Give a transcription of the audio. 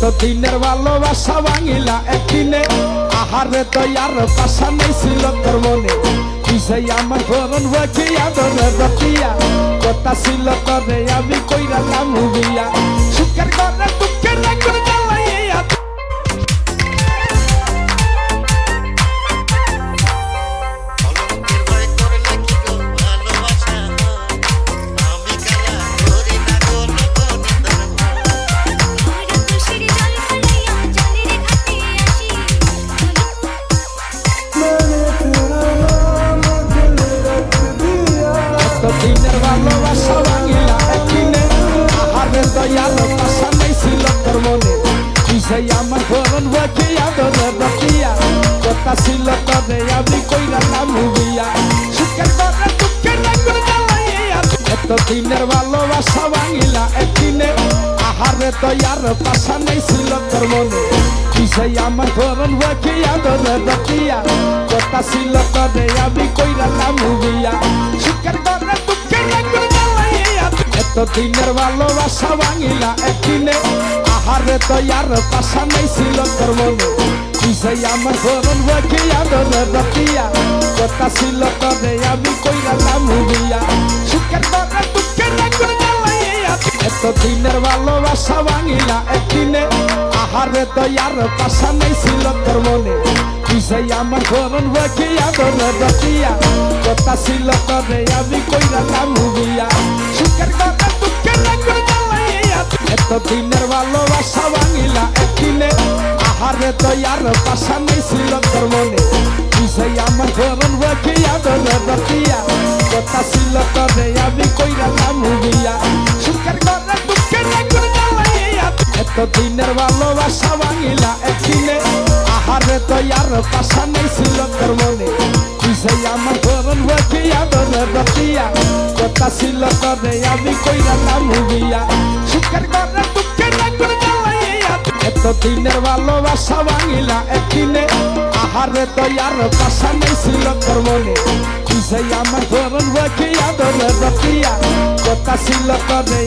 এত দিনের ভালোবাসা ভাঙিলা একদিনে। আহারে তো আর বাসা নেই ছিল তোর মনে। তুই আমার ফোরন বাকিয়া ধরে রতিয়া। কথা ছিল তবে আমি কইরালাম হুবিয়া সুখের ঘরে সেই আমার ফোরন বাকিয়া ধরে রতিয়া কথা ছিল তোরে আমি কইরালাম হুবিয়া সুখের ঘরে দুঃখের রাখুন জ্বালাইয়া এত দিনের ভালোবাসা ভাঙিলা একদিনে আহারে দয়ার পাশা নেই ছিল তোর মনে সেই আমার ফোরন বাকিয়া ধরে রতিয়া কথা ছিল তোরে আমি কইরালাম হুবিয়া সুখের ঘরে দুঃখের রাখুন জ্বালাইয়া এত দিনের ভালোবাসা ভাঙিলা একদিনে আহারে দয়ার পাশা নেই ছিল তোর মনে তুই সেই আমার ফোরন বাকিয়া ধরে রতিয়া কথা ছিল তোরে আমি কইরালাম হুবিয়া সুখের ঘরে দুঃখের রাখুন জ্বালাইয়া এত দিনের ভালোবাসা ভাঙিলা একদিনে আহারে দয়ার পাশা নেই ছিল তোর মনে তুই সেই আমার ফোরন বাকিয়া ধরে রতিয়া কথা ছিল তোরে আমি কইরালাম হুবিয়া সুখের ঘরে দিনের ভালোবাসা ভাঙিলা একদিনে আহারে দয়ার পাশা নেই ছিল তোর মনে তুই সেই আমার ফোরন বাকিয়া ধরে রতিয়া কথা ছিল তোরে আমি কইরালাম হুবিয়া সুখের ঘরে দুঃখের রাখুন জ্বালাইয়া। এত দিনের ভালোবাসা ভাঙিলা একদিনে আহারে দয়ার পাশা নেই ছিল তোর মনে তুই সেই আমার ফোরন বাকিয়া ধরে রতিয়া কথা ছিল তোরে আমি কইরালাম হুবিয়া সুখের এত দিনের ভালোবাসা ভাঙিলা একদিনে আহারে তো আর বাসা নেই ছিল তোর মনে কিসে আমার ধরন বাকি আদরে রতিয়া কথা ছিল তোরে